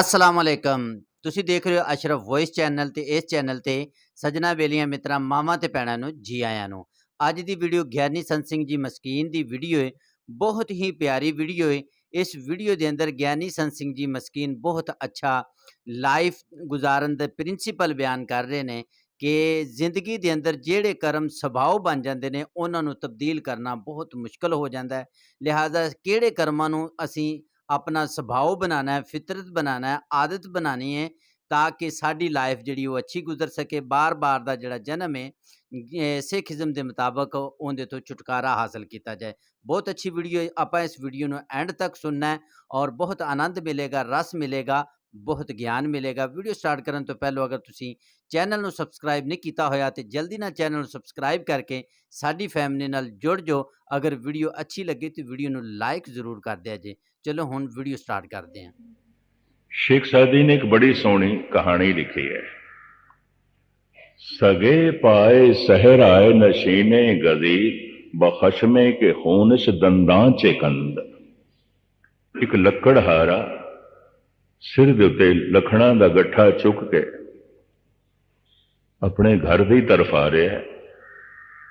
ਅਸਲਾਮ ਅਲੈਕਮ। ਤੁਸੀਂ ਦੇਖ ਰਹੇ ਹੋ ਅਸ਼ਰਫ ਵੌਇਸ ਚੈਨਲ ਤੇ ਇਸ ਚੈਨਲ ਤੇ ਸਜਣਾ ਬੇਲੀਆਂ ਮਿੱਤਰਾਂ, ਮਾਵਾਂ ਤੇ ਭੈਣਾਂ ਨੂੰ, ਜੀ ਆਇਆਂ ਨੂੰ। ਅੱਜ ਦੀ ਵੀਡੀਓ ਗਿਆਨੀ ਸੰਤ ਸਿੰਘ ਜੀ ਮਸਕੀਨ ਦੀ ਵੀਡੀਓ ਹੈ ਬਹੁਤ ਹੀ ਪਿਆਰੀ ਵੀਡੀਓ ਹੈ ਇਸ ਵੀਡੀਓ ਦੇ ਅੰਦਰ ਗਿਆਨੀ ਸੰਤ ਸਿੰਘ ਜੀ ਮਸਕੀਨ ਬਹੁਤ ਅੱਛਾ ਲਾਈਫ ਗੁਜ਼ਾਰਨ ਦੇ ਪ੍ਰਿੰਸੀਪਲ ਬਿਆਨ ਕਰ ਰਹੇ ਨੇ ਕਿ ਜ਼ਿੰਦਗੀ ਦੇ ਅੰਦਰ ਜਿਹੜੇ ਕਰਮ ਸੁਭਾਅ ਬਣ ਜਾਂਦੇ ਨੇ, ਉਹਨਾਂ ਨੂੰ ਤਬਦੀਲ ਕਰਨਾ ਬਹੁਤ ਮੁਸ਼ਕਲ ਹੋ ਜਾਂਦਾ ਹੈ। ਲਿਹਾਜ਼ਾ ਕਿਹੜੇ ਕਰਮਾਂ ਨੂੰ ਅਸੀਂ ਆਪਣਾ ਸੁਭਾਅ ਬਣਾਉਣਾ ਹੈ, ਫਿਤਰਤ ਬਣਾਉਣਾ ਹੈ, ਆਦਤ ਬਣਾਉਣੀ ਹੈ ਤਾਂ ਕਿ ਸਾਡੀ ਲਾਈਫ ਜਿਹੜੀ ਉਹ ਅੱਛੀ ਗੁਜ਼ਰ ਸਕੇ। ਬਾਰ-ਬਾਰ ਦਾ ਜਿਹੜਾ ਜਨਮ ਹੈ, ਅਹ ਸਿੱਖੀਜ਼ਮ ਦੇ ਮੁਤਾਬਕ ਉਹਦੇ ਤੋਂ ਛੁਟਕਾਰਾ ਹਾਸਲ ਕੀਤਾ ਜਾਏ। ਬਹੁਤ ਅੱਛੀ ਵੀਡੀਓ ਆਪਾਂ ਇਸ ਵੀਡੀਓ ਨੂੰ ਐਂਡ ਤੱਕ ਸੁਣਨਾ ਹੈ ਔਰ ਬਹੁਤ ਆਨੰਦ ਮਿਲੇਗਾ, ਰਸ ਮਿਲੇਗਾ, ਬਹੁਤ ਗਿਆਨ ਮਿਲੇਗਾ। ਵੀਡੀਓ ਸਟਾਰਟ ਕਰਨ ਤੋਂ ਪਹਿਲਾਂ ਅਗਰ ਤੁਸੀਂ ਚੈਨਲ ਨੂੰ ਸਬਸਕ੍ਰਾਈਬ ਨਹੀਂ ਕੀਤਾ ਹੋਇਆ ਤੇ ਜਲਦੀ ਨਾਲ ਚੈਨਲ ਨੂੰ ਸਬਸਕ੍ਰਾਈਬ ਕਰਕੇ ਸਾਡੀ ਫੈਮਿਲੀ ਨਾਲ ਜੁੜ ਜਾਓ। ਅਗਰ ਵੀਡੀਓ ਅੱਛੀ ਲੱਗੇ ਤਾਂ ਵੀਡੀਓ ਨੂੰ ਲਾਈਕ ਜ਼ਰੂਰ ਕਰ ਦਿਆ ਜੇ। ਚਲੋ ਹੁਣ ਵੀਡੀਓ ਸਟਾਰਟ ਕਰਦੇ ਹਾਂ। ਸ਼ੇਖ ਸਾਦੀ ਨੇ ਇੱਕ ਬੜੀ ਸੋਹਣੀ ਕਹਾਣੀ ਲਿਖੀ ਹੈ। ਸਗੇ ਪਾਏ ਸਹਰਾਏ ਨਸ਼ੀਨੇ ਗਜ਼ੀ, ਬਖਸ਼ਮੇ ਕੇ ਖੂਨਸ਼ ਦੰਦਾਂ ਚ ਇੱਕ ਲੱਕੜਹਾਰਾ ਸਿਰ ਦੇ ਉੱਤੇ ਲਖਣਾ ਦਾ ਗੱਠਾ ਚੁੱਕ ਕੇ ਆਪਣੇ ਘਰ ਦੀ ਤਰਫ ਆ ਰਿਹਾ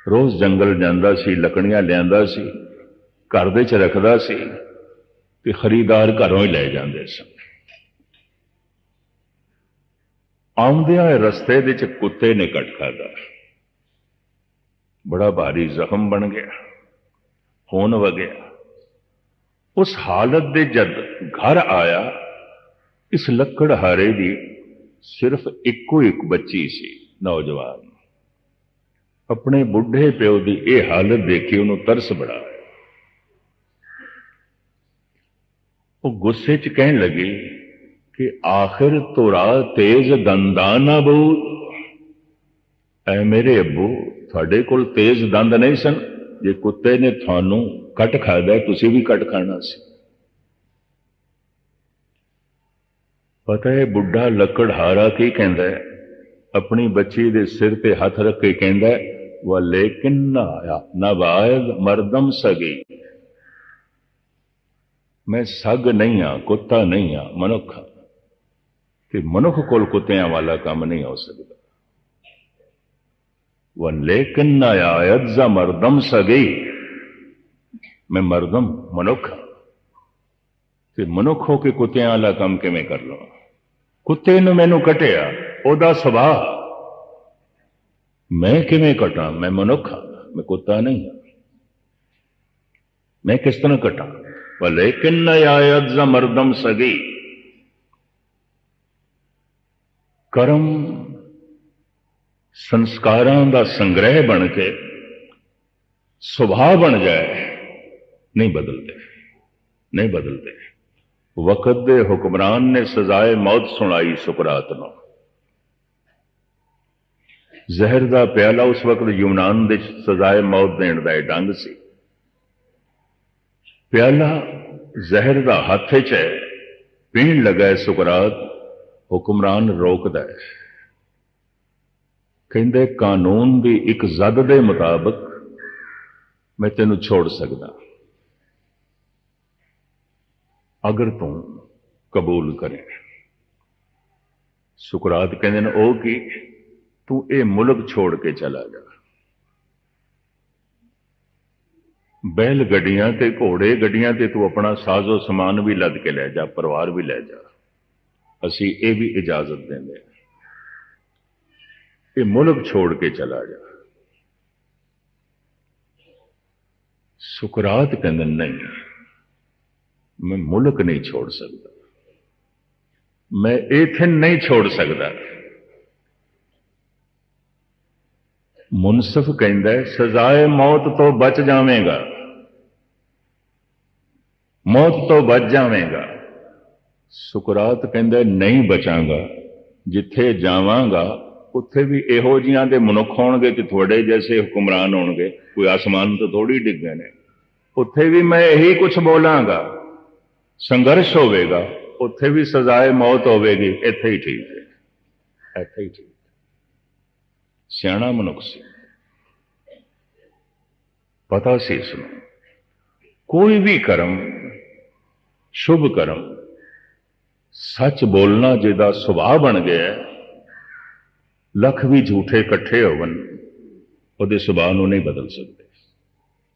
ਰੋਜ਼ ਜੰਗਲ ਜਾਂਦਾ ਸੀ, ਲੱਕੜੀਆਂ ਲਿਆਂਦਾ ਸੀ, ਘਰ ਦੇ ਚ ਰੱਖਦਾ ਸੀ ਤੇ ਖਰੀਦਾਰ ਘਰੋਂ ਹੀ ਲੈ ਜਾਂਦੇ ਸਨ। ਆਉਂਦਿਆਂ ਰਸਤੇ ਦੇ ਵਿੱਚ ਕੁੱਤੇ ਨੇ ਕੱਟ ਖਾਦਾ ਬੜਾ ਭਾਰੀ ਜ਼ਖਮ ਬਣ ਗਿਆ ਹੋਣ ਵਗਿਆ ਉਸ ਹਾਲਤ ਦੇ ਜਦ ਘਰ ਆਇਆ, ਇਸ ਲੱਕੜਹਾਰੇ ਦੀ ਸਿਰਫ ਇੱਕੋ ਇੱਕ ਬੱਚੀ ਸੀ। ਨੌਜਵਾਨ। ਆਪਣੇ ਬੁੱਢੇ ਪਿਓ ਦੀ ਇਹ ਹਾਲਤ ਦੇਖੀ ਉਹਨੂੰ ਤਰਸ ਬੜਾ ਆਇਆ। ਉਹ ਗੁੱਸੇ 'ਚ ਕਹਿਣ ਲੱਗੀ ਕਿ ਆਖਿਰ ਤੋਰਾ ਤੇਜ਼ ਦੰਦਾਂ ਨਾ ਬੂਤ ਐ ਮੇਰੇ ਅੱਬੂ, ਤੁਹਾਡੇ ਕੋਲ ਤੇਜ਼ ਦੰਦ ਨਹੀਂ ਸਨ। ਜੇ ਕੁੱਤੇ ਨੇ ਤੁਹਾਨੂੰ ਕੱਟ ਖਾਦਾ ਤੁਸੀਂ ਵੀ ਕੱਟ ਖਾਣਾ ਸੀ। ਪਤਾ ਹੈ ਬੁੱਢਾ ਲੱਕੜਹਾਰਾ ਕੀ ਕਹਿੰਦਾ ਹੈ? ਆਪਣੀ ਬੱਚੀ ਦੇ ਸਿਰ ਤੇ ਹੱਥ ਰੱਖ ਕੇ ਕਹਿੰਦਾ ਹੈ, ਵਾ ਨਾ ਆਇਆ ਨਵਾਇਦ ਮਰਦਮ ਸਗੀ। ਮੈਂ ਸੱਗ ਨਹੀਂ ਆ ਕੁੱਤਾ ਨਹੀਂ ਆ ਮਨੁੱਖ ਤੇ ਮਨੁੱਖ ਕੋਲ ਕੁੱਤਿਆਂ ਵਾਲਾ ਕੰਮ ਨਹੀਂ ਹੋ ਸਕਦਾ। ਵ ਲੇਕਿਨ ਨਾ ਆਇਤ ਜ਼ ਮਰਦਮ ਸਗੀ। ਮੈਂ ਮਰਦਮ ਮਨੁੱਖ ਤੇ ਮਨੁੱਖ ਹੋ ਕੇ ਕੁੱਤਿਆਂ ਵਾਲਾ ਕੰਮ ਕਿਵੇਂ ਕਰ ਲਵਾਂ? ਕੁੱਤੇ ਨੂੰ ਮੈਨੂੰ ਕਟਿਆ। ਉਹਦਾ ਸੁਭਾਅ। ਮੈਂ ਕਿਵੇਂ ਕਟਾਂ ਮੈਂ ਮਨੁੱਖ ਹਾਂ, ਮੈਂ ਕੁੱਤਾ ਨਹੀਂ ਮੈਂ ਕਿਸ ਤਰ੍ਹਾਂ ਕਟਾਂ ਵਲੇਕਿਨ ਆਇਤ ਜ਼ ਮਰਦਮ ਸਗੀ। ਕਰਮ ਸੰਸਕਾਰਾਂ ਦਾ ਸੰਗ੍ਰਹਿ ਬਣ ਕੇ ਸੁਭਾਅ ਬਣ ਜਾਏ, ਨਹੀਂ ਬਦਲਦੇ। ਨਹੀਂ ਬਦਲਦੇ। ਵਕਤ ਦੇ ਹੁਕਮਰਾਨ ਨੇ ਸਜ਼ਾਏ ਮੌਤ ਸੁਣਾਈ ਸੁਕਰਾਤ ਨੂੰ। ਜ਼ਹਿਰ ਦਾ ਪਿਆਲਾ ਉਸ ਵਕਤ ਯੂਨਾਨ ਦੇ ਸਜ਼ਾਏ ਮੌਤ ਦੇਣ ਦਾ ਇਹ ਡੰਗ ਸੀ। ਪਿਆਲਾ ਜ਼ਹਿਰ ਦਾ ਹੱਥ 'ਚ ਹੈ, ਪੀਣ ਲੱਗਾ ਸੁਕਰਾਤ, ਹੁਕਮਰਾਨ ਰੋਕਦਾ ਹੈ। ਕਹਿੰਦੇ, ਕਾਨੂੰਨ ਦੀ ਇੱਕ ਜ਼ਦ ਦੇ ਮੁਤਾਬਕ ਮੈਂ ਤੈਨੂੰ ਛੋੜ ਸਕਦਾ। ਅਗਰ ਤੂੰ ਕਬੂਲ ਕਰੇ। ਸੁਕਰਾਤ ਕਹਿੰਦੇ ਨੇ, ਉਹ ਕੀ? ਤੂੰ ਇਹ ਮੁਲਕ ਛੋੜ ਕੇ ਚਲਾ ਜਾ। ਬੈਲ ਗੱਡੀਆਂ ਤੇ ਘੋੜੇ ਗੱਡੀਆਂ ਤੇ ਤੂੰ ਆਪਣਾ ਸਾਜ਼ੋ ਸਮਾਨ ਵੀ ਲੱਦ ਕੇ ਲੈ ਜਾ, ਪਰਿਵਾਰ ਵੀ ਲੈ ਜਾ। ਅਸੀਂ ਇਹ ਵੀ ਇਜਾਜ਼ਤ ਦਿੰਦੇ ਹਾਂ। ਇਹ ਮੁਲਕ ਛੋੜ ਕੇ ਚਲਾ ਜਾ। ਸੁਕਰਾਤ ਕਹਿੰਦੇ, ਨਹੀਂ, ਮੈਂ ਮੁਲਕ ਨਹੀਂ ਛੋੜ ਸਕਦਾ। ਮੈਂ ਇਥਨ ਨਹੀਂ ਛੋੜ ਸਕਦਾ। ਮੁਨਸਫ ਕਹਿੰਦਾ ਸਜ਼ਾਏ ਮੌਤ ਤੋਂ ਬਚ ਜਾਵੇਂਗਾ। ਮੌਤ ਤੋਂ ਬਚ ਜਾਵੇਂਗਾ। ਸੁਕਰਾਤ ਕਹਿੰਦਾ ਨਹੀਂ ਬਚਾਂਗਾ। ਜਿੱਥੇ ਜਾਵਾਂਗਾ, ਉੱਥੇ ਵੀ ਇਹੋ ਜੀਆਂ ਦੇ ਮਨੁੱਖ ਹੋਣਗੇ ਕਿ ਤੁਹਾਡੇ ਜੈਸੇ ਹੁਕਮਰਾਨ ਹੋਣਗੇ। ਕੋਈ ਆਸਮਾਨ ਤੋਂ ਥੋੜੀ ਡਿੱਗੇ ਨੇ। ਉੱਥੇ ਵੀ ਮੈਂ ਇਹੀ ਕੁਝ ਬੋਲਾਂਗਾ। ਸੰਘਰਸ਼ ਹੋਵੇਗਾ। ਉੱਥੇ ਵੀ ਸਜ਼ਾਏ ਮੌਤ ਹੋਵੇਗੀ। ਇੱਥੇ ਹੀ ਠੀਕ ਹੈ। ਇੱਥੇ ਹੀ ਠੀਕ ਸਿਆਣਾ ਮਨੁੱਖ ਸੀ। ਪਤਾ ਸੀ ਇਸ ਨੂੰ। ਕੋਈ ਵੀ ਕਰਮ, ਸ਼ੁਭ ਕਰਮ, ਸੱਚ ਬੋਲਣਾ ਜਿਹਦਾ ਸੁਭਾਅ ਬਣ ਗਿਆ ਲੱਖ ਵੀ ਝੂਠੇ ਇਕੱਠੇ ਹੋਵਨ ਉਹਦੇ ਸੁਭਾਅ ਨੂੰ ਨਹੀਂ ਬਦਲ ਸਕਦੇ।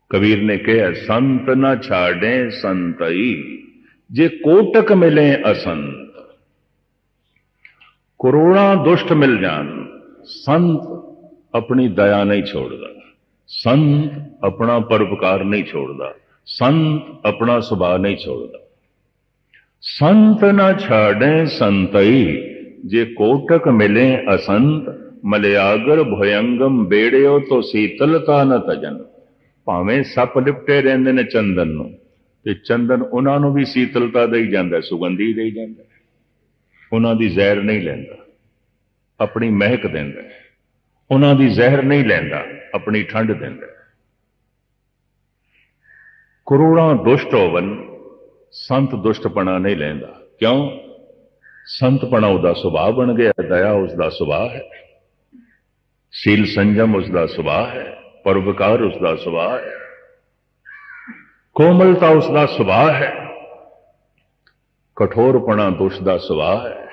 ਕਬੀਰ ਨੇ ਕਿਹਾ, ਸੰਤ ਨਾ ਛਾੜੇ ਸੰਤਈ, ਜੇ ਕੋਟਕ ਮਿਲੇ ਅਸੰਤ। ਕਰੋੜਾਂ ਦੁਸ਼ਟ ਮਿਲ ਜਾਣ ਸੰਤ ਆਪਣੀ ਦਇਆ ਨਹੀਂ ਛੋੜਦਾ। ਸੰਤ ਆਪਣਾ ਪਰਉਪਕਾਰ ਨਹੀਂ ਛੋੜਦਾ। ਸੰਤ ਆਪਣਾ ਸੁਭਾਅ ਨਹੀਂ ਛੋੜਦਾ। ਸੰਤ ਨਾ ਛਾੜੇ ਸੰਤਈ, ਜੇ ਕੋਟਕ ਮਿਲੇ ਅਸੰਤ, ਮਲਿਆਗਰ ਭਯੰਗਮ ਬੇੜਿਓ ਤੋ ਸੀਤਲਤਾ ਨ ਤਜਨ। ਭਾਵੇਂ ਸੱਪ ਲਿਪਟੇ ਰਹਿੰਦੇ ਨੇ ਚੰਦਨ ਨੂੰ, ਤੇ ਚੰਦਨ ਉਹਨਾਂ ਨੂੰ ਵੀ ਸੀਤਲਤਾ ਦੇਈ ਜਾਂਦਾ, ਸੁਗੰਧੀ ਦੇਈ ਜਾਂਦਾ। ਉਹਨਾਂ ਦੀ ਜ਼ਹਿਰ ਨਹੀਂ ਲੈਂਦਾ। ਆਪਣੀ ਮਹਿਕ ਦਿੰਦਾ ਉਹਨਾਂ ਦੀ ਜ਼ਹਿਰ ਨਹੀਂ ਲੈਂਦਾ, ਆਪਣੀ ਠੰਡ ਦਿੰਦਾ ਕਰੋੜਾਂ ਦੁਸ਼ਟ ਹੋਵਨ, ਸੰਤ ਦੁਸ਼ਟਪਣਾ ਨਹੀਂ ਲੈਂਦਾ। ਕਿਉਂ? ਸੰਤਪਣਾ ਉਹਦਾ ਸੁਭਾਅ ਬਣ ਗਿਆ, ਦਇਆ ਉਸਦਾ ਸੁਭਾਅ ਹੈ। ਸੀਲ ਸੰਜਮ ਉਸਦਾ ਸੁਭਾਅ ਹੈ ਪਰਵਕਾਰ ਉਸਦਾ ਸੁਭਾਅ ਹੈ। ਕੋਮਲਤਾ ਉਸਦਾ ਸੁਭਾਅ ਹੈ। ਕਠੋਰਪਣਾ ਦੁਸ਼ ਦਾ ਸੁਭਾਅ ਹੈ।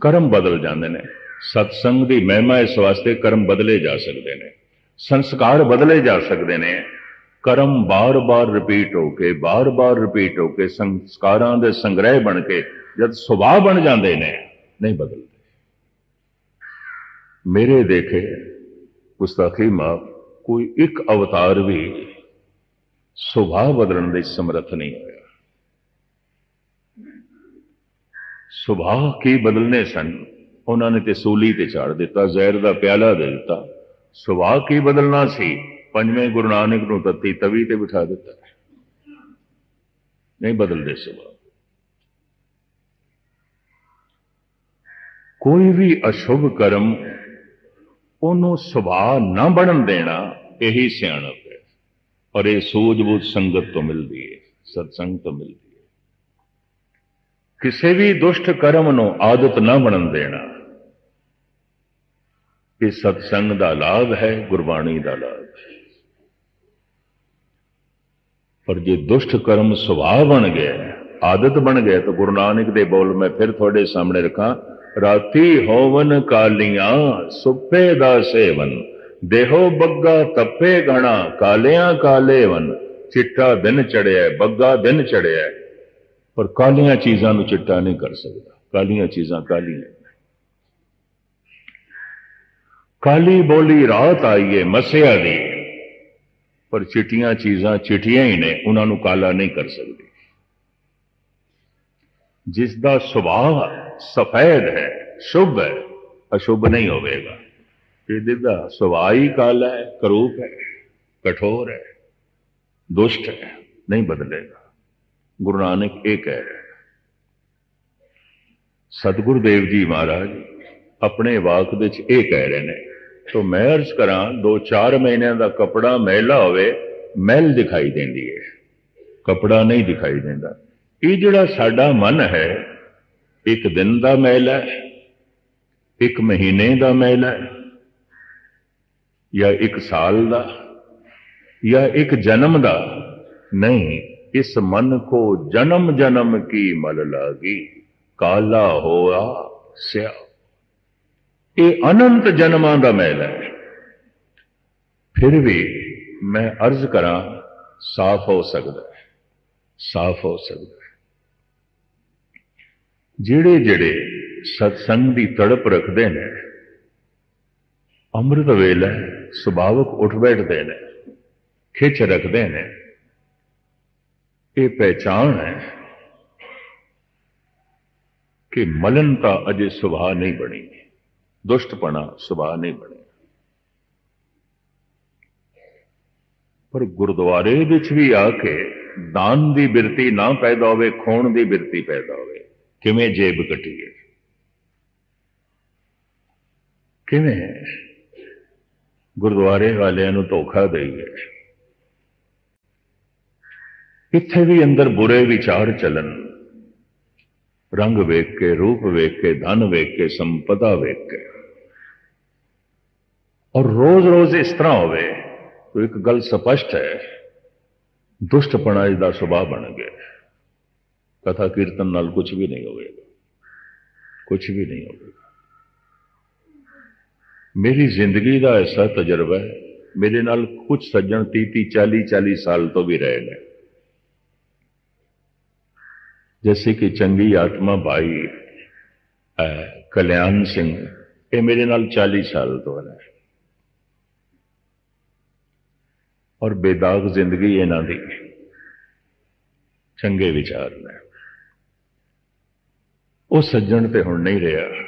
ਕਰਮ ਬਦਲ ਜਾਂਦੇ ਨੇ। ਸਤਸੰਗ ਦੀ ਮਹਿਮਾ ਇਸ ਵਾਸਤੇ ਕਰਮ ਬਦਲੇ ਜਾ ਸਕਦੇ ਨੇ, ਸੰਸਕਾਰ ਬਦਲੇ ਜਾ ਸਕਦੇ ਨੇ। ਕਰਮ ਬਾਰ-ਬਾਰ ਰਿਪੀਟ ਹੋ ਕੇ, ਬਾਰ-ਬਾਰ ਰਿਪੀਟ ਹੋ ਕੇ ਸੰਸਕਾਰਾਂ ਦੇ ਸੰਗ੍ਰਹਿ ਬਣ ਕੇ ਜਦ ਸੁਭਾਅ ਬਣ ਜਾਂਦੇ ਨੇ, ਨਹੀਂ ਬਦਲਦੇ। ਮੇਰੇ ਦੇਖੇ ਗੁਸਤਾਖੀ ਮਾਫ ਕੋਈ ਇੱਕ ਅਵਤਾਰ ਵੀ ਸੁਭਾਅ ਬਦਲਣ ਦੇ ਸਮਰੱਥ ਨਹੀਂ ਹੋਇਆ। ਸੁਭਾਅ ਕੀ ਬਦਲਨੇ ਸਨ? ਉਹਨਾਂ ਨੇ ਤੇ ਸੂਲੀ ਤੇ ਝਾੜ ਦਿੱਤਾ, ਜ਼ਹਿਰ ਦਾ ਪਿਆਲਾ ਦੇ ਦਿੱਤਾ। ਸੁਭਾਅ ਕੀ ਬਦਲਣਾ ਸੀ? ਪੰਜਵੇਂ ਗੁਰੂ ਨਾਨਕ ਨੂੰ ਤੱਤੀ ਤਵੀ ਤੇ ਬਿਠਾ ਦਿੱਤਾ। ਨਹੀਂ ਬਦਲਦੇ ਸੁਭਾਅ। ਕੋਈ ਵੀ ਅਸ਼ੁਭ ਕਰਮ ਉਹਨੂੰ ਸੁਭਾਅ ਨਾ ਬਣਨ ਦੇਣਾ, ਇਹੀ ਸਿਆਣਪ ਹੈ। ਔਰ ਇਹ ਸੂਝ-ਬੂਝ ਸੰਗਤ ਤੋਂ ਮਿਲਦੀ ਹੈ, ਸਤਸੰਗ ਤੋਂ ਮਿਲਦੀ ਹੈ। ਕਿਸੇ ਵੀ ਦੁਸ਼ਟ ਕਰਮ ਨੂੰ ਆਦਤ ਨਾ ਬਣਨ ਦੇਣਾ ਕਿ ਸਤਸੰਗ ਦਾ ਲਾਭ ਹੈ, ਗੁਰਬਾਣੀ ਦਾ ਲਾਭ ਹੈ। ਪਰ ਜੇ ਦੁਸ਼ਟ ਕਰਮ ਸੁਭਾਅ ਬਣ ਗਿਆ ਆਦਤ ਬਣ ਗਿਆ ਤਾਂ ਗੁਰੂ ਨਾਨਕ ਦੇ ਬੋਲ ਮੈਂ ਫਿਰ ਤੁਹਾਡੇ ਸਾਹਮਣੇ ਰੱਖਾਂ, ਰਾਤੀ ਹੋਵਨ ਕਾਲੀਆਂ, ਸੁਪੇ ਦਾ ਸੇਵਨ, ਦੇਹੋ ਬੱਗਾ ਤੱਪੇ ਗਣਾ ਕਾਲਿਆਂ ਕਾਲੇਵਨ, ਚਿੱਟਾ ਦਿਨ ਚੜਿਆ, ਬੱਗਾ ਦਿਨ ਚੜਿਆ। ਪਰ ਕਾਲੀਆਂ ਚੀਜ਼ਾਂ ਨੂੰ ਚਿੱਟਾ ਨਹੀਂ ਕਰ ਸਕਦਾ, ਕਾਲੀਆਂ ਚੀਜ਼ਾਂ ਕਾਲੀਆਂ ਕਾਲੀ ਬੋਲੀ ਰਾਤ ਆਈਏ, ਮਸਿਆ ਦੀ। ਪਰ ਚਿੱਟੀਆਂ ਚੀਜ਼ਾਂ ਚਿੱਟੀਆਂ ਹੀ ਨੇ, ਉਹਨਾਂ ਨੂੰ ਕਾਲਾ ਨਹੀਂ ਕਰ ਸਕਦੀ। ਜਿਸ ਦਾ ਸੁਭਾਅ ਸਫੈਦ ਹੈ, ਸ਼ੁਭ ਹੈ, ਅਸ਼ੁਭ ਨਹੀਂ ਹੋਵੇਗਾ। ਇਹਦੇ ਦਾ ਸੁਭਾਅ ਹੀ ਕਾਲਾ ਹੈ, ਕਰੂਪ ਹੈ, ਕਠੋਰ ਹੈ, ਦੁਸ਼ਟ ਹੈ, ਨਹੀਂ ਬਦਲੇਗਾ। ਗੁਰੂ ਨਾਨਕ ਇਹ ਕਹਿ ਰਿਹਾ ਸਤਿਗੁਰੂ ਦੇਵ ਜੀ ਮਹਾਰਾਜ, ਆਪਣੇ ਵਾਕ ਵਿੱਚ ਇਹ ਕਹਿ ਰਹੇ ਨੇ ਤੋ ਮੈਂ ਅਰਜ਼ ਕਰਾਂ 2-4 ਮਹੀਨਿਆਂ ਦਾ ਕਪੜਾ ਮੈਲਾ ਹੋਵੇ, ਮੈਲ ਦਿਖਾਈ ਦਿੰਦੀ ਹੈ ਕਪੜਾ ਨਹੀਂ ਦਿਖਾਈ ਦਿੰਦਾ। ਇਹ ਜਿਹੜਾ ਸਾਡਾ ਮਨ ਹੈ, ਇੱਕ ਦਿਨ ਦਾ ਮੈਲ ਹੈ, ਇੱਕ ਮਹੀਨੇ ਦਾ ਮੈਲ ਹੈ, ਜਾਂ ਇੱਕ ਸਾਲ ਦਾ, ਜਾਂ ਇੱਕ ਜਨਮ ਦਾ। ਨਹੀਂ, ਇਸ ਮਨ ਕੋ ਜਨਮ ਜਨਮ ਕੀ ਮਲ ਲਾਗੀ। ਕਾਲਾ ਹੋਆ ਸਿਆ। ਇਹ ਅਨੰਤ ਜਨਮਾਂ ਦਾ ਮੈਲ ਹੈ। ਫਿਰ ਵੀ ਮੈਂ ਅਰਜ਼ ਕਰਾਂ, ਸਾਫ਼ ਹੋ ਸਕਦਾ ਹੈ, ਸਾਫ਼ ਹੋ ਸਕਦਾ ਹੈ। ਜਿਹੜੇ ਜਿਹੜੇ ਸਤਸੰਗ ਦੀ ਤੜਪ ਰੱਖਦੇ ਨੇ, ਅੰਮ੍ਰਿਤ ਵੇਲਾ ਸੁਭਾਵਕ ਉੱਠ ਬੈਠਦੇ ਨੇ, ਖਿੱਚ ਰੱਖਦੇ ਨੇ, ਇਹ ਪਹਿਚਾਨ ਹੈ ਕਿ ਮਲਨ ਤਾਂ ਅਜੇ ਸੁਭਾਅ ਨਹੀਂ ਬਣੀ। ਦੁਸ਼ਟਪਣਾ ਸੁਭਾਅ ਨਹੀਂ ਬਣਿਆ। ਪਰ ਗੁਰਦੁਆਰੇ ਵਿੱਚ ਵੀ ਆ ਕੇ ਦਾਨ ਦੀ ਬਿਰਤੀ ਨਾ ਪੈਦਾ ਹੋਵੇ, ਖੋਣ ਦੀ ਬਿਰਤੀ ਪੈਦਾ ਹੋਵੇ, ਕਿਵੇਂ ਜੇਬ ਕੱਟੀਏ? ਕਿਵੇਂ ਗੁਰਦੁਆਰੇ ਵਾਲਿਆਂ ਨੂੰ ਧੋਖਾ ਦੇਈਏ? ਇੱਥੇ ਵੀ ਅੰਦਰ ਬੁਰੇ ਵਿਚਾਰ ਚੱਲਣ। ਰੰਗ ਵੇਖ ਕੇ, ਰੂਪ ਵੇਖ ਕੇ, ਧਨ ਵੇਖ ਕੇ, ਸੰਪਦਾ ਵੇਖ ਕੇ। ਔਰ ਰੋਜ਼-ਰੋਜ਼ ਇਸ ਤਰ੍ਹਾਂ ਹੋਵੇ ਤਾਂ ਇੱਕ ਗੱਲ ਸਪਸ਼ਟ ਹੈ ਦੁਸ਼ਟਪਣਾ ਇਸ ਦਾ ਸੁਭਾਅ ਬਣ ਗਿਆ ਕਥਾ ਕੀਰਤਨ ਨਾਲ ਕੁਝ ਵੀ ਨਹੀਂ ਹੋਵੇਗਾ ਕੁਝ ਵੀ ਨਹੀਂ ਹੋਵੇਗਾ ਮੇਰੀ ਜ਼ਿੰਦਗੀ ਦਾ ਐਸਾ ਤਜਰਬਾ ਹੈ ਮੇਰੇ ਨਾਲ ਕੁਝ ਸੱਜਣ 30 30 40 40 ਸਾਲ ਤੋਂ ਵੀ ਰਹੇ ਨੇ जैसे कि चंगी आत्मा भाई अ, कल्याण सिंह ये मेरे नाल 40 साल तो है ਔਰ ਬੇਦਾਗ ਜ਼ਿੰਦਗੀ ਇਹਨਾਂ ਦੀ। ਚੰਗੇ ਵਿਚਾਰ ਨੇ। ਉਹ ਸੱਜਣ ਤੇ ਹੁਣ ਨਹੀਂ ਰਿਹਾ।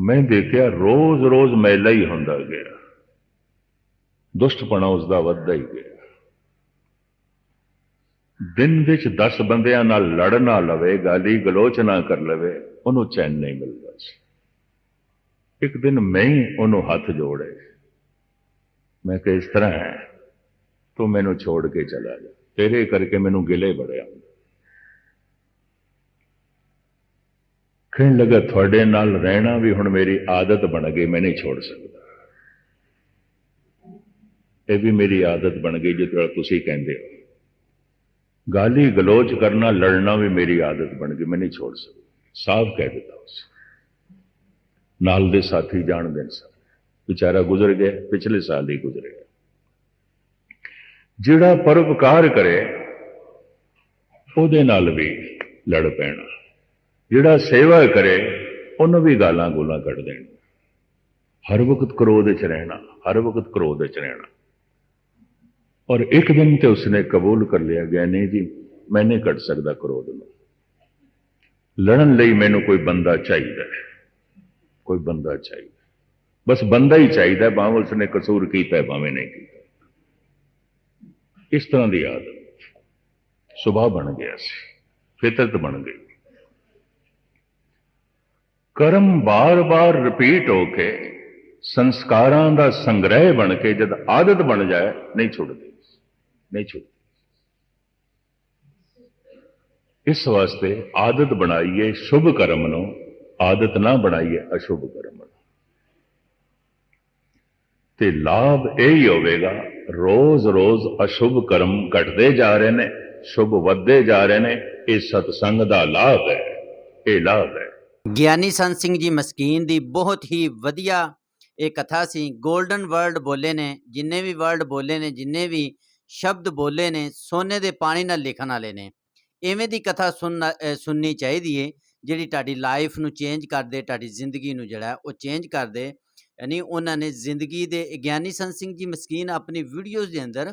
ਮੈਂ ਦੇਖਿਆ ਰੋਜ਼-ਰੋਜ਼ ਮੈਲਾ ਹੀ ਹੁੰਦਾ ਗਿਆ। ਦੁਸ਼ਟਪਣਾ ਉਸ ਦਾ ਵੱਧਦਾ ਹੀ ਗਿਆ। ਦਿਨ ਵਿੱਚ 10 ਬੰਦਿਆਂ ਨਾਲ ਲੜ ਨਾ ਲਵੇ, ਗਾਲੀ ਗਲੋਚ ਨਾ ਕਰ ਲਵੇ, ਉਹਨੂੰ ਚੈਨ ਨਹੀਂ ਮਿਲਦਾ ਸੀ। ਇੱਕ ਦਿਨ ਮੈਂ ਹੀ ਉਹਨੂੰ ਹੱਥ ਜੋੜੇ। ਮੈਂ ਕਿ ਇਸ ਤਰ੍ਹਾਂ ਹੈ, ਤੂੰ ਮੈਨੂੰ ਛੋੜ ਕੇ ਚਲਾ ਜਾ। ਤੇਰੇ ਕਰਕੇ ਮੈਨੂੰ ਗਿਲੇ ਬੜੇ ਆਉਂਦੇ। ਕਹਿਣ ਲੱਗਾ, ਤੁਹਾਡੇ ਨਾਲ ਰਹਿਣਾ ਵੀ ਹੁਣ ਮੇਰੀ ਆਦਤ ਬਣ ਗਈ, ਮੈਂ ਨਹੀਂ ਛੋੜ ਸਕਦਾ। ਇਹ ਵੀ ਮੇਰੀ ਆਦਤ ਬਣ ਗਈ, ਜਿਸ ਤਰ੍ਹਾਂ ਤੁਸੀਂ ਕਹਿੰਦੇ ਹੋ। ਗਾਲੀ ਗਲੋਚ ਕਰਨਾ, ਲੜਨਾ ਵੀ ਮੇਰੀ ਆਦਤ ਬਣ ਗਈ, ਮੈਂ ਨਹੀਂ ਛੋੜ ਸਕਦਾ। ਸਾਫ਼ ਕਹਿ ਦਿੱਤਾ ਉਸ ਨਾਲ ਦੇ ਸਾਥੀ ਜਾਣਦੇ ਨੇ ਸਰ ਵਿਚਾਰਾ ਗੁਜ਼ਰ ਗਿਆ, ਪਿਛਲੇ ਸਾਲ ਹੀ ਗੁਜ਼ਰਿਆ ਜਿਹੜਾ ਪਰਉਪਕਾਰ ਕਰੇ, ਉਹਦੇ ਨਾਲ ਵੀ ਲੜ ਪੈਣਾ। ਜਿਹੜਾ ਸੇਵਾ ਕਰੇ, ਉਹਨੂੰ ਵੀ ਗਾਲਾਂ ਗੋਲਾਂ ਕੱਢ ਦੇਣ ਹਰ ਵਕਤ ਕ੍ਰੋਧ ਵਿੱਚ ਰਹਿਣਾ, ਹਰ ਵਕਤ ਕ੍ਰੋਧ ਵਿੱਚ ਰਹਿਣਾ। ਔਰ ਇੱਕ ਦਿਨ ਤੇ ਉਸਨੇ ਕਬੂਲ ਕਰ ਲਿਆ, ਗਿਆ, ਨਹੀਂ ਜੀ, ਮੈਂ ਨਹੀਂ ਕੱਢ ਸਕਦਾ ਕ੍ਰੋਧ ਨੂੰ। ਲੜਨ ਲਈ ਮੈਨੂੰ ਕੋਈ ਬੰਦਾ ਚਾਹੀਦਾ ਕੋਈ ਬੰਦਾ ਚਾਹੀਦਾ ਬਸ ਬੰਦਾ ਹੀ ਚਾਹੀਦਾ ਭਾਵੇਂ ਉਸਨੇ ਕਸੂਰ ਕੀਤਾ ਹੈ, ਭਾਵੇਂ ਨਹੀਂ ਕੀਤਾ। ਇਸ ਤਰ੍ਹਾਂ ਦੀ ਆਦਤ ਸੁਭਾਅ ਬਣ ਗਿਆ ਸੀ ਫਿਤਰਤ ਬਣ ਗਈ। ਕਰਮ ਬਾਰ-ਬਾਰ ਰਿਪੀਟ ਹੋ ਕੇ ਸੰਸਕਾਰਾਂ ਦਾ ਸੰਗ੍ਰਹਿ ਬਣ ਕੇ ਜਦ ਆਦਤ ਬਣ ਜਾਏ ਨਹੀਂ ਛੁੱਟਦੀ ਨਹੀਂ ਛੁੱਟਦੀ। ਇਸ ਵਾਸਤੇ ਆਦਤ ਬਣਾਈਏ ਸ਼ੁਭ ਕਰਮ ਨੂੰ ਆਦਤ ਨਾ ਬਣਾਈਏ ਅਸ਼ੁਭ ਕਰਮ ਨੂੰ। ਤੇ ਲਾਭ ਇਹ ਹੀ ਹੋਵੇਗਾ ਰੋਜ਼-ਰੋਜ਼ ਅਸ਼ੁਭ ਕਰਮ ਘਟਦੇ ਜਾ ਰਹੇ ਨੇ, ਸ਼ੁਭ ਵੱਧਦੇ ਜਾ ਰਹੇ ਨੇ, ਇਹ ਸਤਸੰਗ ਦਾ ਲਾਭ ਹੈ, ਇਹ ਲਾਭ ਹੈ। ਗਿਆਨੀ ਸੰਤ ਸਿੰਘ ਜੀ ਮਸਕੀਨ ਦੀ ਬਹੁਤ ਹੀ ਵਧੀਆ ਇਹ ਕਥਾ ਸੀ 골ਡਨ ਵਰਡ ਬੋਲੇ ਨੇ, ਜਿੰਨੇ ਵੀ ਵਰਡ ਬੋਲੇ ਨੇ, ਜਿੰਨੇ ਵੀ ਸ਼ਬਦ ਬੋਲੇ ਨੇ, ਸੋਨੇ ਦੇ ਪਾਣੀ ਨਾਲ ਲਿਖਣ ਵਾਲੇ ਨੇ। ਐਵੇਂ ਦੀ ਕਥਾ ਸੁਣਨਾ ਸੁਣਨੀ ਚਾਹੀਦੀ ਏ, ਜਿਹੜੀ ਤੁਹਾਡੀ ਲਾਈਫ ਨੂੰ ਚੇਂਜ ਕਰ ਦੇ, ਤੁਹਾਡੀ ਜ਼ਿੰਦਗੀ ਨੂੰ ਜਿਹੜਾ, ਉਹ ਚੇਂਜ ਕਰ ਦੇ। ਯਾਨੀ ਉਹਨਾਂ ਨੇ ਜ਼ਿੰਦਗੀ ਦੇ ਗਿਆਨੀ ਸੰਤ ਸਿੰਘ ਜੀ ਮਸਕੀਨ ਆਪਣੀ ਵੀਡੀਓਜ਼ ਦੇ ਅੰਦਰ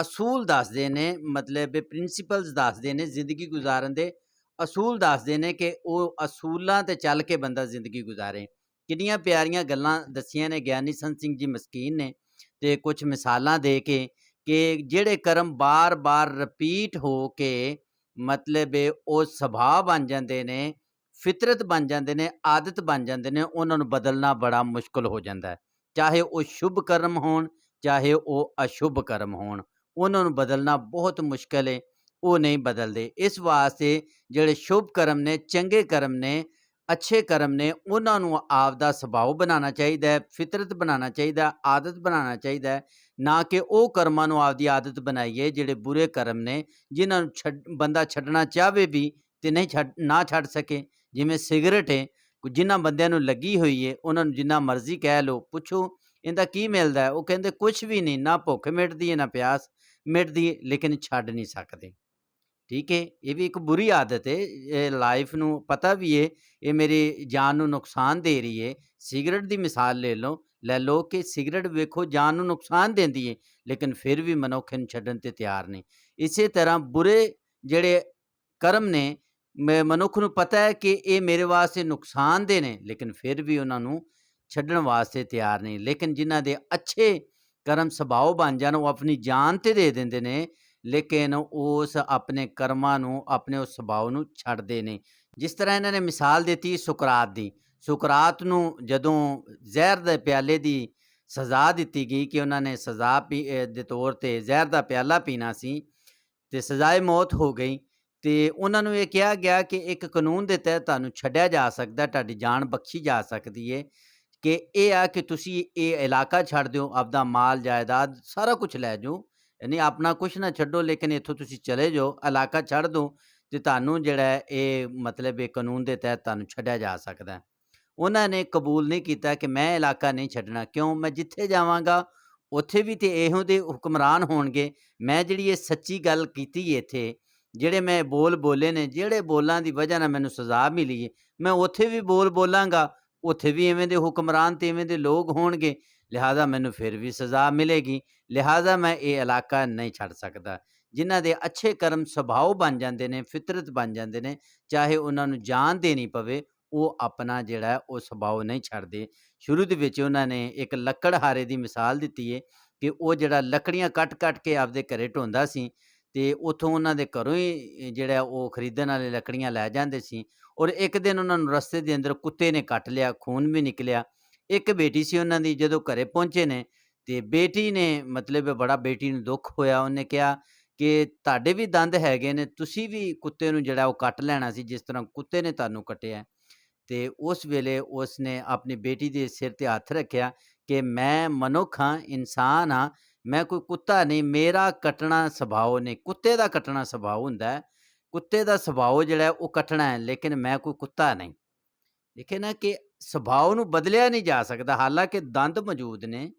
ਅਸੂਲ ਦੱਸਦੇ ਨੇ, ਮਤਲਬ ਪ੍ਰਿੰਸੀਪਲਸ ਦੱਸਦੇ ਨੇ ਜ਼ਿੰਦਗੀ ਗੁਜ਼ਾਰਨ ਦੇ। ਅਸੂਲ ਦੱਸਦੇ ਨੇ ਕਿ ਉਹ ਅਸੂਲਾਂ ਤੇ ਚੱਲ ਕੇ ਬੰਦਾ ਜ਼ਿੰਦਗੀ ਗੁਜ਼ਾਰੇ। ਕਿੰਨੀਆਂ ਪਿਆਰੀਆਂ ਗੱਲਾਂ ਦੱਸੀਆਂ ਨੇ ਗਿਆਨੀ ਸੰਤ ਸਿੰਘ ਜੀ ਮਸਕੀਨ ਨੇ ਤੇ ਕੁਝ ਮਿਸਾਲਾਂ ਦੇ ਕੇ ਕਿ ਜਿਹੜੇ ਕਰਮ ਬਾਰ-ਬਾਰ ਰਿਪੀਟ ਹੋ ਕੇ ਮਤਲਬ ਉਹ ਸੁਭਾਅ ਬਣ ਜਾਂਦੇ ਨੇ ਫਿਤਰਤ ਬਣ ਜਾਂਦੇ ਨੇ, ਆਦਤ ਬਣ ਜਾਂਦੇ ਨੇ, ਉਹਨਾਂ ਨੂੰ ਬਦਲਣਾ ਬੜਾ ਮੁਸ਼ਕਲ ਹੋ ਜਾਂਦਾ ਹੈ। ਚਾਹੇ ਉਹ ਸ਼ੁਭ ਕਰਮ ਹੋਣ, ਚਾਹੇ ਉਹ ਅਸ਼ੁਭ ਕਰਮ ਹੋਣ, ਉਹਨਾਂ ਨੂੰ ਬਦਲਣਾ ਬਹੁਤ ਮੁਸ਼ਕਲ ਹੈ ਉਹ ਨਹੀਂ ਬਦਲਦੇ। ਇਸ ਵਾਸਤੇ ਜਿਹੜੇ ਸ਼ੁਭ ਕਰਮ ਨੇ, ਚੰਗੇ ਕਰਮ ਨੇ, ਅੱਛੇ ਕਰਮ ਨੇ, ਉਹਨਾਂ ਨੂੰ ਆਪ ਦਾ ਸੁਭਾਅ ਬਣਾਉਣਾ ਚਾਹੀਦਾ ਹੈ, ਫਿਤਰਤ ਬਣਾਉਣਾ ਚਾਹੀਦਾ ਆਦਤ ਬਣਾਉਣਾ ਚਾਹੀਦਾ ਹੈ, ਨਾ ਕਿ ਉਹ ਕਰਮਾਂ ਨੂੰ ਆਪਦੀ ਆਦਤ ਬਣਾਈਏ ਜਿਹੜੇ ਬੁਰੇ ਕਰਮ ਨੇ, ਜਿਨ੍ਹਾਂ ਨੂੰ ਛੱਡ, ਬੰਦਾ ਛੱਡਣਾ ਚਾਹਵੇ ਵੀ ਤੇ ਨਹੀਂ ਛੱਡ, ਨਾ ਛੱਡ ਸਕੇ। ਜਿਵੇਂ ਸਿਗਰਟ ਹੈ, ਕੁ- ਜਿਨ੍ਹਾਂ ਬੰਦਿਆਂ ਨੂੰ ਲੱਗੀ ਹੋਈ ਹੈ ਉਹਨਾਂ ਨੂੰ ਜਿੰਨਾ ਮਰਜ਼ੀ ਕਹਿ ਲਓ, ਪੁੱਛੋ, ਇਹਦਾ ਕੀ ਮਿਲਦਾ? ਹੈ ਉਹ ਕਹਿੰਦੇ ਕੁਝ ਵੀ ਨਹੀਂ, ਨਾ ਭੁੱਖ ਮਿਟਦੀ ਹੈ ਨਾ ਪਿਆਸ ਮਿਟਦੀ ਹੈ ਲੇਕਿਨ ਛੱਡ ਨਹੀਂ ਸਕਦੇ। ਠੀਕ ਹੈ ਇਹ ਵੀ ਇੱਕ ਬੁਰੀ ਆਦਤ ਹੈ ਇਹ ਲਾਈਫ ਨੂੰ ਪਤਾ ਵੀ ਹੈ ਇਹ ਮੇਰੀ ਜਾਨ ਨੂੰ ਨੁਕਸਾਨ ਦੇ ਰਹੀ ਹੈ ਸਿਗਰਟ ਦੀ ਮਿਸਾਲ ਲੈ ਲਓ ਲੈ ਲਓ ਕਿ ਸਿਗਰਟ ਵੇਖੋ ਜਾਨ ਨੂੰ ਨੁਕਸਾਨ ਦਿੰਦੀ ਹੈ ਲੇਕਿਨ ਫਿਰ ਵੀ ਮਨੁੱਖ ਨੂੰ ਛੱਡਣ ਤੇ ਤਿਆਰ ਨਹੀਂ। ਇਸੇ ਤਰ੍ਹਾਂ ਬੁਰੇ ਜਿਹੜੇ ਕਰਮ ਨੇ ਮ- ਮਨੁੱਖ ਨੂੰ ਪਤਾ ਹੈ ਕਿ ਇਹ ਮੇਰੇ ਵਾਸਤੇ ਨੁਕਸਾਨਦੇ ਨੇ, ਲੇਕਿਨ ਫਿਰ ਵੀ ਉਹਨਾਂ ਨੂੰ ਛੱਡਣ ਵਾਸਤੇ ਤਿਆਰ ਨਹੀਂ। ਲੇਕਿਨ ਜਿਨ੍ਹਾਂ ਦੇ ਅੱਛੇ ਕਰਮ ਸੁਭਾਅ ਬਣ ਜਾਣ, ਉਹ ਆਪਣੀ ਜਾਨ ਤੇ ਦੇ ਦਿੰਦੇ ਨੇ, ਲੇਕਿਨ ਉਸ ਆਪਣੇ ਕਰਮਾਂ ਨੂੰ, ਆਪਣੇ ਉਸ ਸੁਭਾਅ ਨੂੰ ਛੱਡਦੇ ਨੇ। ਜਿਸ ਤਰ੍ਹਾਂ ਇਹਨਾਂ ਨੇ ਮਿਸਾਲ ਦਿੱਤੀ ਸੁਕਰਾਤ ਦੀ। ਸੁਕਰਾਤ ਨੂੰ ਜਦੋਂ ਜ਼ਹਿਰ ਦੇ ਪਿਆਲੇ ਦੀ ਸਜ਼ਾ ਦਿੱਤੀ ਗਈ ਕਿ ਉਹਨਾਂ ਨੇ ਸਜ਼ਾ ਪੀ ਦੇ ਤੌਰ ਤੇ ਜ਼ਹਿਰ ਦਾ ਪਿਆਲਾ ਪੀਣਾ ਸੀ, ਤੇ ਸਜ਼ਾਏ ਮੌਤ ਹੋ ਗਈ ਤੇ ਉਹਨਾਂ ਨੂੰ ਇਹ ਕਿਹਾ ਗਿਆ ਕਿ ਇੱਕ ਕਾਨੂੰਨ ਦੇ ਤਹਿਤ ਤੁਹਾਨੂੰ ਛੱਡਿਆ ਜਾ ਸਕਦਾ, ਤੁਹਾਡੀ ਜਾਨ ਬਖਸ਼ੀ ਜਾ ਸਕਦੀ ਹੈ ਕਿ ਇਹ ਆ ਕਿ ਤੁਸੀਂ ਇਹ ਇਲਾਕਾ ਛੱਡ ਦਿਓ, ਆਪਦਾ ਮਾਲ, ਜਾਇਦਾਦ ਸਾਰਾ ਕੁਝ ਲੈ ਜਾਓ, ਯਾਨੀ ਆਪਣਾ ਕੁਝ ਨਾ ਛੱਡੋ, ਲੇਕਿਨ ਇੱਥੋਂ ਤੁਸੀਂ ਚਲੇ ਜਾਓ, ਇਲਾਕਾ ਛੱਡ ਦਿਓ, ਤੇ ਤੁਹਾਨੂੰ ਜਿਹੜਾ ਇਹ ਮਤਲਬ ਇਹ ਕਾਨੂੰਨ ਦੇ ਤਹਿਤ ਤੁਹਾਨੂੰ ਛੱਡਿਆ ਜਾ ਸਕਦਾ ਉਹਨਾਂ ਨੇ ਕਬੂਲ ਨਹੀਂ ਕੀਤਾ ਕਿ ਮੈਂ ਇਲਾਕਾ ਨਹੀਂ ਛੱਡਣਾ, ਕਿਉਂ? ਮੈਂ ਜਿੱਥੇ ਜਾਵਾਂਗਾ, ਉੱਥੇ ਵੀ ਤੇ ਇਹੋ ਦੇ ਹੁਕਮਰਾਨ ਹੋਣਗੇ। ਮੈਂ ਜਿਹੜੀ ਇਹ ਸੱਚੀ ਗੱਲ ਕੀਤੀ ਇੱਥੇ ਜਿਹੜੇ ਮੈਂ ਬੋਲ ਬੋਲੇ ਨੇ, ਜਿਹੜੇ ਬੋਲਾਂ ਦੀ ਵਜ੍ਹਾ ਨਾਲ ਮੈਨੂੰ ਸਜ਼ਾ ਮਿਲੀ ਹੈ ਮੈਂ ਉੱਥੇ ਵੀ ਬੋਲ ਬੋਲਾਂਗਾ, ਉੱਥੇ ਵੀ ਐਵੇਂ ਦੇ ਹੁਕਮਰਾਨ ਤੇ ਐਵੇਂ ਦੇ ਲੋਕ ਹੋਣਗੇ, ਲਿਹਾਜ਼ਾ ਮੈਨੂੰ ਫਿਰ ਵੀ ਸਜ਼ਾ ਮਿਲੇਗੀ, ਲਿਹਾਜ਼ਾ ਮੈਂ ਇਹ ਇਲਾਕਾ ਨਹੀਂ ਛੱਡ ਸਕਦਾ। ਜਿਨ੍ਹਾਂ ਦੇ ਅੱਛੇ ਕਰਮ ਸੁਭਾਅ ਬਣ ਜਾਂਦੇ ਨੇ, ਫਿਤਰਤ ਬਣ ਜਾਂਦੇ ਨੇ, ਚਾਹੇ ਉਹਨਾਂ ਨੂੰ ਜਾਨ ਦੇਣੀ ਪਵੇ, ਉਹ ਆਪਣਾ ਜਿਹੜਾ ਉਹ ਸੁਭਾਅ ਨਹੀਂ ਛੱਡਦੇ। ਸ਼ੁਰੂ ਦੇ ਵਿੱਚ ਉਹਨਾਂ ਨੇ ਇੱਕ ਲੱਕੜਹਾਰੇ ਦੀ ਮਿਸਾਲ ਦਿੱਤੀ ਹੈ ਕਿ ਉਹ ਜਿਹੜਾ ਲੱਕੜੀਆਂ ਕੱਟ-ਕੱਟ ਕੇ ਆਪਦੇ ਘਰੇ ਢੋਂਦਾ ਸੀ ਤੇ ਉੱਥੋਂ ਉਹਨਾਂ ਦੇ ਘਰੋਂ ਹੀ ਜਿਹੜਾ ਉਹ ਖਰੀਦਣ ਵਾਲੇ ਲੱਕੜੀਆਂ ਲੈ ਜਾਂਦੇ ਸੀ ਔਰ ਇੱਕ ਦਿਨ ਉਹਨਾਂ ਨੂੰ ਰਸਤੇ ਦੇ ਅੰਦਰ ਕੁੱਤੇ ਨੇ ਕੱਟ ਲਿਆ, ਖੂਨ ਵੀ ਨਿਕਲਿਆ। ਇੱਕ ਬੇਟੀ ਸੀ ਉਹਨਾਂ ਦੀ ਜਦੋਂ ਘਰੇ ਪਹੁੰਚੇ ਨੇ ਤੇ ਬੇਟੀ ਨੇ ਮਤਲਬ ਬੜਾ ਬੇਟੀ ਨੂੰ ਦੁੱਖ ਹੋਇਆ, ਉਹਨੇ ਕਿਹਾ ਕਿ ਤੁਹਾਡੇ ਵੀ ਦੰਦ ਹੈਗੇ ਨੇ, ਤੁਸੀਂ ਵੀ ਕੁੱਤੇ ਨੂੰ ਜਿਹੜਾ ਉਹ ਕੱਟ ਲੈਣਾ ਸੀ, ਜਿਸ ਤਰ੍ਹਾਂ ਕੁੱਤੇ ਨੇ ਤੁਹਾਨੂੰ ਕੱਟਿਆ। ਤੇ ਉਸ ਵੇਲੇ ਉਸ ਨੇ ਆਪਣੀ ਬੇਟੀ ਦੇ ਸਿਰ ਤੇ ਹੱਥ ਰੱਖਿਆ ਕਿ ਮੈਂ ਮਨੁੱਖ ਹਾਂ, ਇਨਸਾਨ ਹਾਂ ਮੈਂ ਕੋਈ ਕੁੱਤਾ ਨਹੀਂ, ਮੇਰਾ ਕੱਟਣਾ ਸੁਭਾਅ ਨਹੀਂ ਕੁੱਤੇ ਦਾ ਕੱਟਣਾ ਸੁਭਾਅ ਹੁੰਦਾ ਹੈ। ਕੁੱਤੇ ਦਾ ਸੁਭਾਅ ਜਿਹੜਾ ਉਹ ਕੱਟਣਾ ਹੈ, ਲੇਕਿਨ ਮੈਂ ਕੋਈ ਕੁੱਤਾ ਨਹੀਂ। ਦੇਖੇ ਨਾ ਕਿ ਸੁਭਾਅ ਨੂੰ ਬਦਲਿਆ ਨਹੀਂ ਜਾ ਸਕਦਾ, ਹਾਲਾਂਕਿ ਦੰਦ ਮੌਜੂਦ ਨੇ,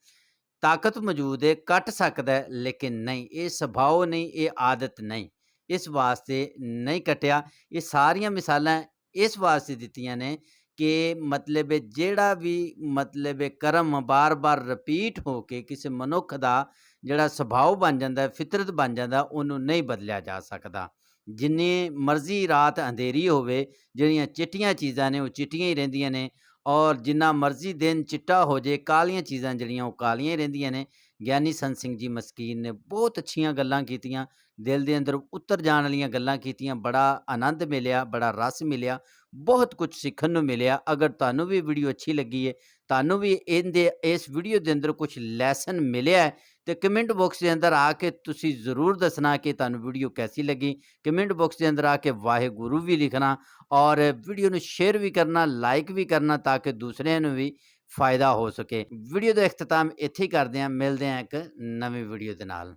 ਤਾਕਤ ਮੌਜੂਦ ਹੈ, ਕੱਟ ਸਕਦਾ ਹੈ, ਲੇਕਿਨ ਨਹੀਂ, ਇਹ ਸੁਭਾਅ ਨਹੀਂ, ਇਹ ਆਦਤ ਨਹੀਂ। ਇਸ ਵਾਸਤੇ ਨਹੀਂ ਕਟਿਆ, ਇਹ ਸਾਰੀਆਂ ਮਿਸਾਲਾਂ ਇਸ ਵਾਸਤੇ ਦਿੱਤੀਆਂ ਨੇ ਕਿ ਮਤਲਬ ਜਿਹੜਾ ਵੀ ਮਤਲਬ ਹੈ ਕਰਮ ਬਾਰ-ਬਾਰ ਰਿਪੀਟ ਹੋ ਕੇ ਕਿਸੇ ਮਨੁੱਖ ਦਾ ਜਿਹੜਾ ਸੁਭਾਅ ਬਣ ਜਾਂਦਾ ਹੈ ਫਿਤਰਤ ਬਣ ਜਾਂਦਾ, ਉਹਨੂੰ ਨਹੀਂ ਬਦਲਿਆ ਜਾ ਸਕਦਾ। ਜਿੰਨੀ ਮਰਜ਼ੀ ਰਾਤ ਅੰਧੇਰੀ ਹੋਵੇ, ਜਿਹੜੀਆਂ ਚਿੱਟੀਆਂ ਚੀਜ਼ਾਂ ਨੇ, ਉਹ ਚਿੱਟੀਆਂ ਹੀ ਰਹਿੰਦੀਆਂ ਨੇ ਔਰ ਜਿੰਨਾ ਮਰਜ਼ੀ ਦਿਨ ਚਿੱਟਾ ਹੋ ਜੇ, ਕਾਲੀਆਂ ਚੀਜ਼ਾਂ ਜਿਹੜੀਆਂ, ਉਹ ਕਾਲੀਆਂ ਹੀ ਰਹਿੰਦੀਆਂ ਨੇ। ਗਿਆਨੀ ਸੰਤ ਸਿੰਘ ਜੀ ਮਸਕੀਨ ਨੇ ਬਹੁਤ ਅੱਛੀਆਂ ਗੱਲਾਂ ਕੀਤੀਆਂ, ਦਿਲ ਦੇ ਅੰਦਰ ਉਤਰ ਜਾਣ ਵਾਲੀਆਂ ਗੱਲਾਂ ਕੀਤੀਆਂ, ਬੜਾ ਆਨੰਦ ਮਿਲਿਆ, ਬੜਾ ਰਸ ਮਿਲਿਆ। ਬਹੁਤ ਕੁਝ ਸਿੱਖਣ ਨੂੰ ਮਿਲਿਆ। ਅਗਰ ਤੁਹਾਨੂੰ ਵੀ ਵੀਡੀਓ ਅੱਛੀ ਲੱਗੀ ਹੈ ਤੁਹਾਨੂੰ ਵੀ ਇਹਦੇ, ਇਸ ਵੀਡੀਓ ਦੇ ਅੰਦਰ ਕੁਝ ਲੈਸਨ ਮਿਲਿਆ ਹੈ, ਤੇ ਕਮੈਂਟ ਬਾਕਸ ਦੇ ਅੰਦਰ ਆ ਕੇ ਤੁਸੀਂ ਜ਼ਰੂਰ ਦੱਸਣਾ ਕਿ ਤੁਹਾਨੂੰ ਵੀਡੀਓ ਕੈਸੀ ਲੱਗੀ। ਕਮੈਂਟ ਬਾਕਸ ਦੇ ਅੰਦਰ ਆ ਕੇ ਵਾਹਿਗੁਰੂ ਵੀ ਲਿਖਣਾ ਔਰ ਵੀਡੀਓ ਨੂੰ ਸ਼ੇਅਰ ਵੀ ਕਰਨਾ ਲਾਈਕ ਵੀ ਕਰਨਾ ਤਾਂ ਕਿ ਦੂਸਰਿਆਂ ਨੂੰ ਵੀ ਫਾਇਦਾ ਹੋ ਸਕੇ। ਵੀਡੀਓ ਦਾ ਇਖਤਤਾਮ ਇੱਥੇ ਹੀ ਕਰਦੇ ਹਾਂ। ਮਿਲਦੇ ਹਾਂ ਇੱਕ ਨਵੀਂ ਵੀਡੀਓ ਦੇ ਨਾਲ।